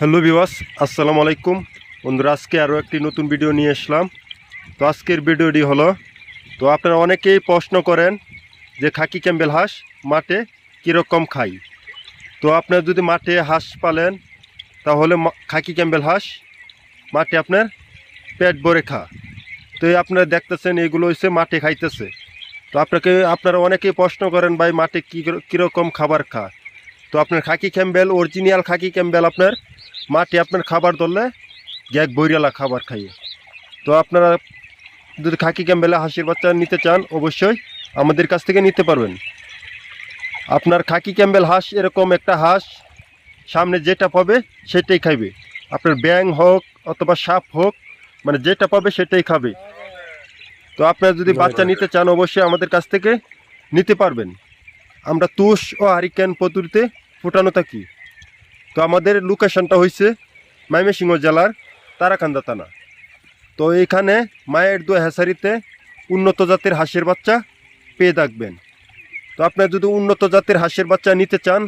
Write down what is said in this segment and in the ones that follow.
Hello বিওয়াস আসসালামু আলাইকুম। বন্ধুরা, আজকে আরও একটি নতুন ভিডিও নিয়ে আসলাম তো আজকের ভিডিওটি হলো, তো আপনারা অনেকেই প্রশ্ন করেন যে খাকি ক্যাম্বেল হাঁস মাঠে কীরকম খাই? তো আপনার যদি মাঠে হাঁস পালেন, তাহলে খাকি ক্যাম্বেল হাঁস মাঠে আপনার পেট ভরে খা। তো আপনারা দেখতেছেন, এগুলো হচ্ছে মাঠে খাইতেছে। তো আপনাকে, আপনারা অনেকেই প্রশ্ন করেন, ভাই, মাঠে কী কীরকম খাবার খা? তো আপনার khaki Campbell, original khaki Campbell আপনার মাঠে আপনার খাবার ধরলে গ্যাগ বৈরালা খাবার খাইয়ে। তো আপনারা যদি খাকি ক্যাম্বেলে হাঁসের বাচ্চা নিতে চান, অবশ্যই আমাদের কাছ থেকে নিতে পারবেন। আপনার খাকি ক্যাম্বেল হাঁস এরকম একটা হাঁস সামনে যেটা পাবে সেটাই খাইবে। আপনার ব্যাং হোক অথবা সাপ হোক মানে যেটা পাবে সেটাই খাবে। তো আপনারা যদি বাচ্চা নিতে চান, অবশ্যই আমাদের কাছ থেকে নিতে পারবেন। আমরা তুষ ও হারিকেন পদ্ধতিতে ফুটানো থাকি। তো আমাদের লোকেশনটা হয়েছে ময়মনসিংহ জেলার তারাকান্দা থানা। তো এইখানে মায়ের দু হেসারিতে উন্নত জাতের হাঁসের বাচ্চা পেয়ে থাকবেন। তো আপনার যদি উন্নত জাতের হাঁসের বাচ্চা নিতে চান,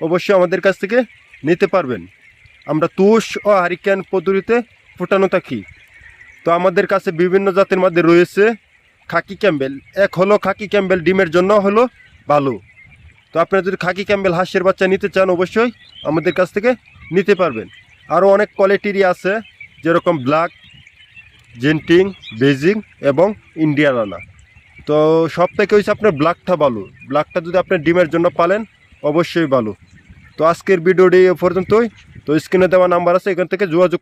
অবশ্যই আমাদের কাছ থেকে নিতে পারবেন। আমরা তুষ ও হারিকেন পদ্ধতিতে ফুটানো থাকি। তো আমাদের কাছে বিভিন্ন জাতের মধ্যে রয়েছে খাকি ক্যাম্বেল। এক হলো খাকি ক্যাম্বেল ডিমের জন্য হলো ভালো তো আপনারা যদি খাকি ক্যাম্বেল হাঁসের বাচ্চা নিতে চান, অবশ্যই আমাদের কাছ থেকে নিতে পারবেন। আরও অনেক কোয়ালিটিরই আছে, যেরকম ব্ল্যাক জেন্টিং বেজিং এবং ইন্ডিয়ান রানা তো সব থেকে হচ্ছে আপনার ব্ল্যাকটা ভালো। ব্ল্যাকটা যদি আপনি ডিমের জন্য পালেন, অবশ্যই ভালো। তো আজকের ভিডিওটি পর্যন্তই। তো স্ক্রিনে দেওয়া নাম্বার আছে, এখান থেকে যোগাযোগ